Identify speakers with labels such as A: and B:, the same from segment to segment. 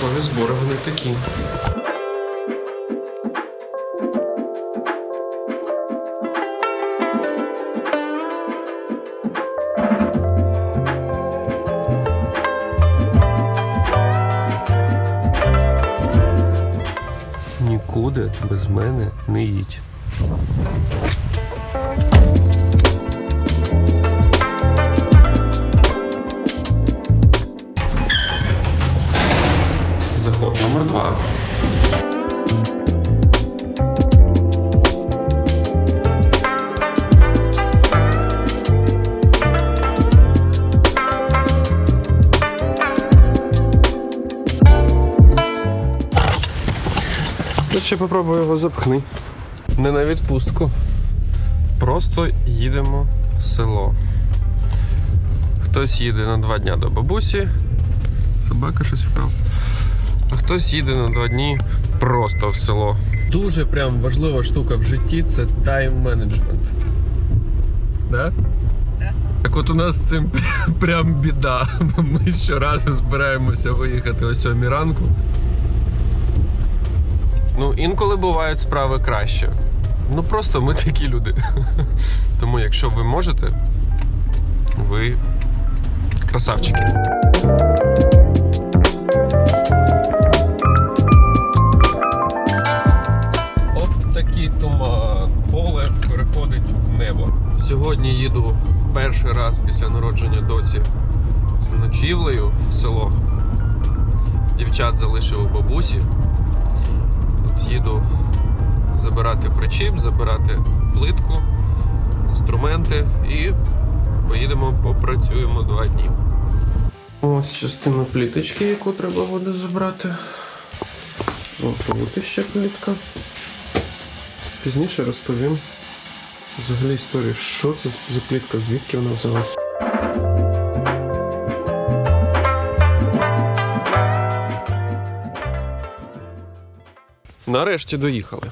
A: ранкові збори вони такі. Нікуди без мене не їдь. Номер два. Ну, ще попробую його запхни. Не на відпустку. Просто їдемо в село. Хтось їде на два дня до бабусі. Собака щось вкрав. А хтось їде на два дні просто в село. Дуже прям важлива штука в житті це тайм-менеджмент. Да?
B: Да.
A: Так от у нас з цим прям біда. Ми щоразу збираємося виїхати о 7 ранку. Ну, інколи бувають справи краще. Ну просто ми такі люди. Тому якщо ви можете, ви красавчики. Сьогодні їду в перший раз після народження доці з ночівлею в село. Дівчат залишив у бабусі. От їду забирати причіп, забирати плитку, інструменти і поїдемо попрацюємо два дні. Ось частина пліточки, яку треба буде забрати. О, ще плітка. Пізніше розповім взагалі історію, що це за плітка, звідки вона взялась. Нарешті доїхали.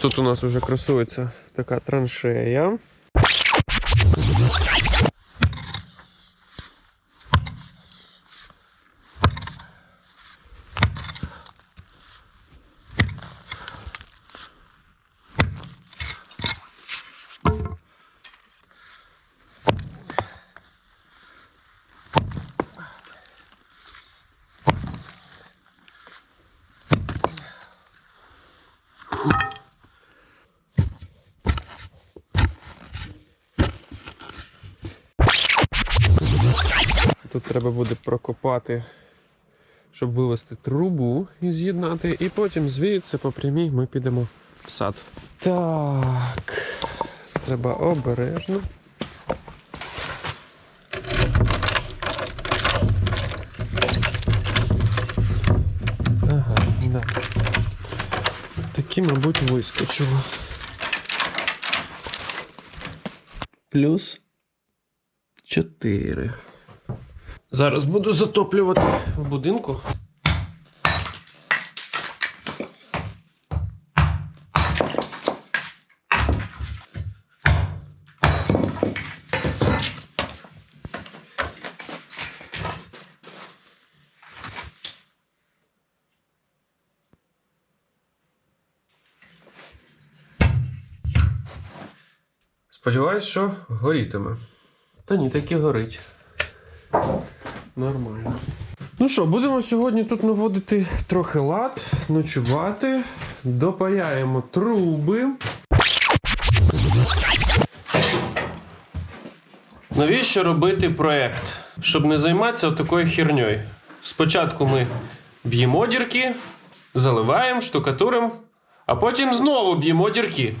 A: Тут у нас вже красується така траншея. Тут треба буде прокопати, щоб вивести трубу і з'єднати, і потім звідси по прямій ми підемо в сад. Так, треба обережно. Такі, мабуть, вискочило. Плюс 4. Зараз буду затоплювати в будинку. Сподіваюсь, що горітиме. Та ні, таки горить. Нормально. Ну що, будемо сьогодні тут наводити трохи лад, ночувати, допаяємо труби. Навіщо робити проект? Щоб не займатися такою херньою. Спочатку ми б'ємо дірки, заливаємо, штукатуримо, а потім знову б'ємо дірки.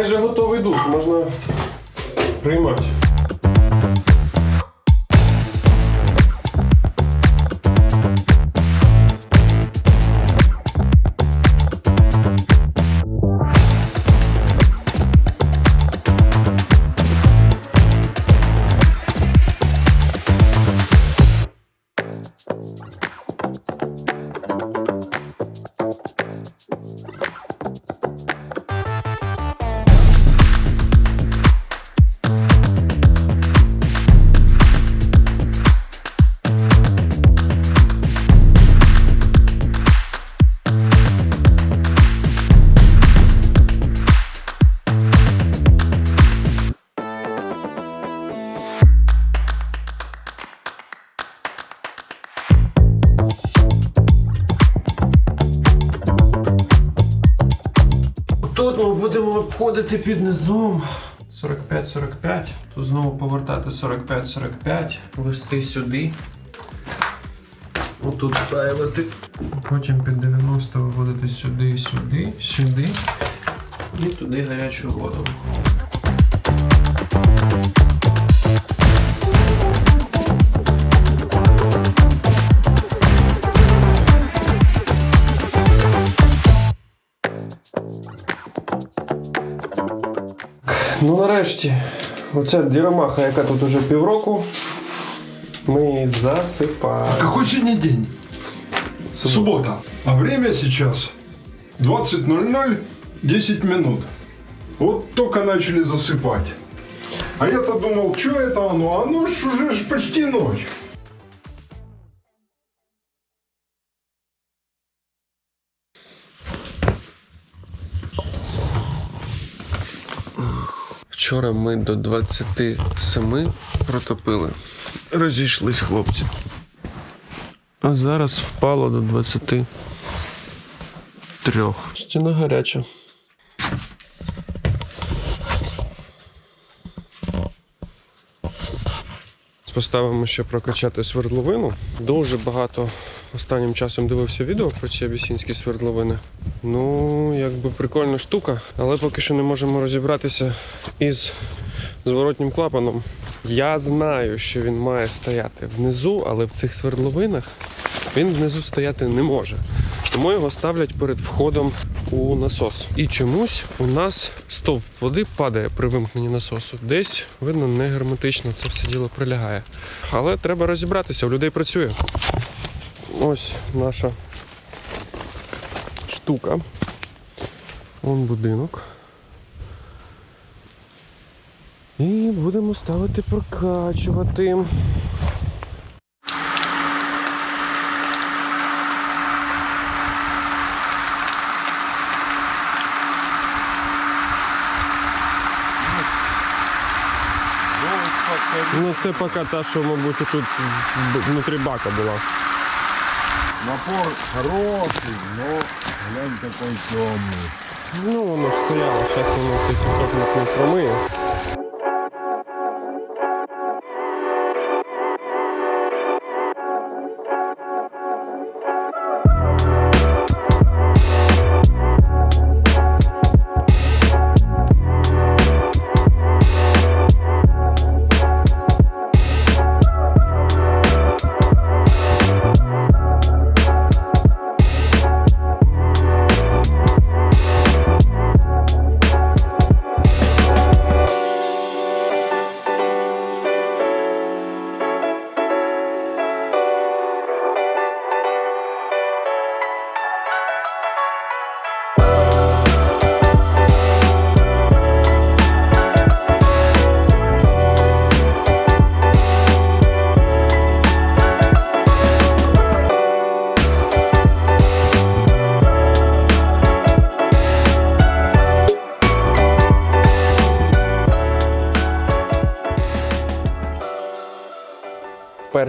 A: Майже готовий душ, можна приймати. Будемо під низом. 45-45. Тут знову повертати 45-45, вести сюди. Отут ставити. Потім під 90 виводити сюди, сюди, сюди. І туди гарячу воду. Ну нарешті, оця діромаха, яка тут уже півроку, ми її засипаємо.
B: Какой сегодня день?
A: Субота.
B: Суббота. А время сейчас 20.00, 10 минут. Вот только начали засыпать. А я-то думал, что это оно? А Оно ж уже ж почти ночь.
A: Вчора ми до 27 протопили. Розійшлись хлопці. А зараз впало до 23. Стіна гаряча. Поставимо ще прокачати свердловину. Дуже багато останнім часом дивився відео про ці абісінські свердловини. Ну, якби прикольна штука, але поки що не можемо розібратися із зворотнім клапаном. Я знаю, що він має стояти внизу, але в цих свердловинах він внизу стояти не може. Тому його ставлять перед входом у насос. І чомусь у нас стовп води падає при вимкненні насосу. Десь, видно, не герметично це все діло прилягає. Але треба розібратися, у людей працює. Ось наша штука. Вон будинок. І будемо ставити прокачувати. Ну це поки та, що, мабуть, тут внутрі бака була.
C: Напор хороший, но глянь такой темный.
A: Ну, воно ж стояло, зараз воно цей кусок не промиє.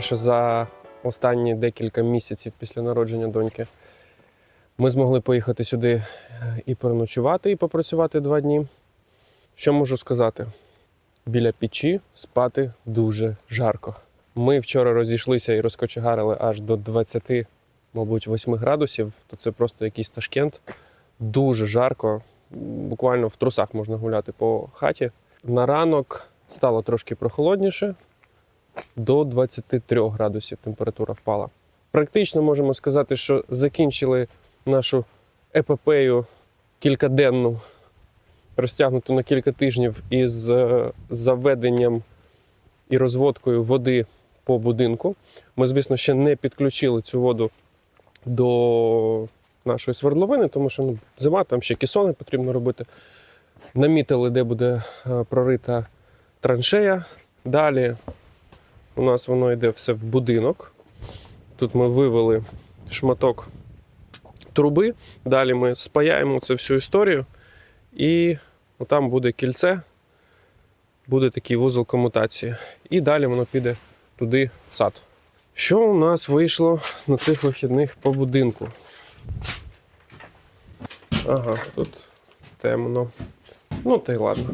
A: Вперше за останні декілька місяців після народження доньки ми змогли поїхати сюди е, і переночувати, і попрацювати два дні. Що можу сказати? Біля печі спати дуже жарко. Ми вчора розійшлися і розкочегарили аж до 20, мабуть, 8 градусів, то це просто якийсь ташкент. Дуже жарко. Буквально в трусах можна гуляти по хаті. На ранок стало трошки прохолодніше, до 23 градусів температура впала. Практично можемо сказати, що закінчили нашу епопею кількаденну, розтягнуту на кілька тижнів із е, заведенням і розводкою води по будинку. Ми, звісно, ще не підключили цю воду до нашої свердловини, тому що ну, зима, там ще кесони потрібно робити. Намітили, де буде е, прорита траншея. Далі у нас воно йде все в будинок. Тут ми вивели шматок труби. Далі ми спаяємо цю всю історію. І там буде кільце, буде такий вузол комутації. І далі воно піде туди в сад. Що у нас вийшло на цих вихідних по будинку? Ага, тут темно. Ну, та й ладно.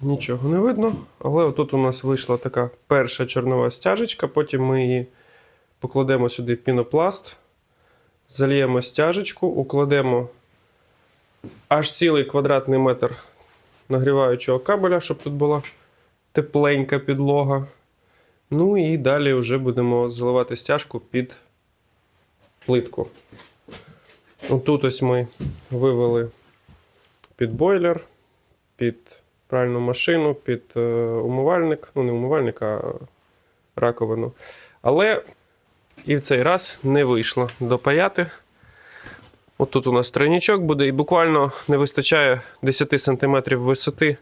A: Нічого не видно. Але отут у нас вийшла така перша чорнова стяжечка, потім ми її покладемо сюди пінопласт, зальємо стяжечку, укладемо аж цілий квадратний метр нагріваючого кабеля, щоб тут була тепленька підлога. Ну і далі вже будемо заливати стяжку під плитку. Тут ось ми вивели під бойлер, під пральну машину, під е, умивальник. Ну, не умивальник, а раковину. Але і в цей раз не вийшло допаяти. От тут у нас тройнічок буде, і буквально не вистачає 10 см висоти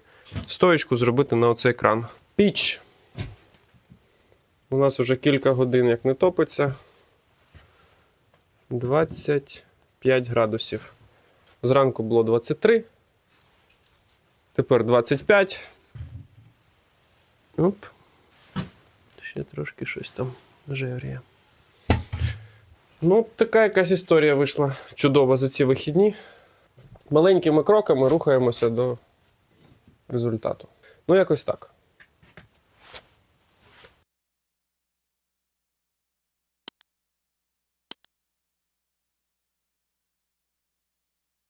A: стоєчку зробити на оцей кран. Піч. У нас вже кілька годин як не топиться. 25 градусів. Зранку було 23. Тепер 25. Оп. Ще трошки щось там жевріє. Ну, така якась історія вийшла чудова за ці вихідні. Маленькими кроками рухаємося до результату. Ну, якось так.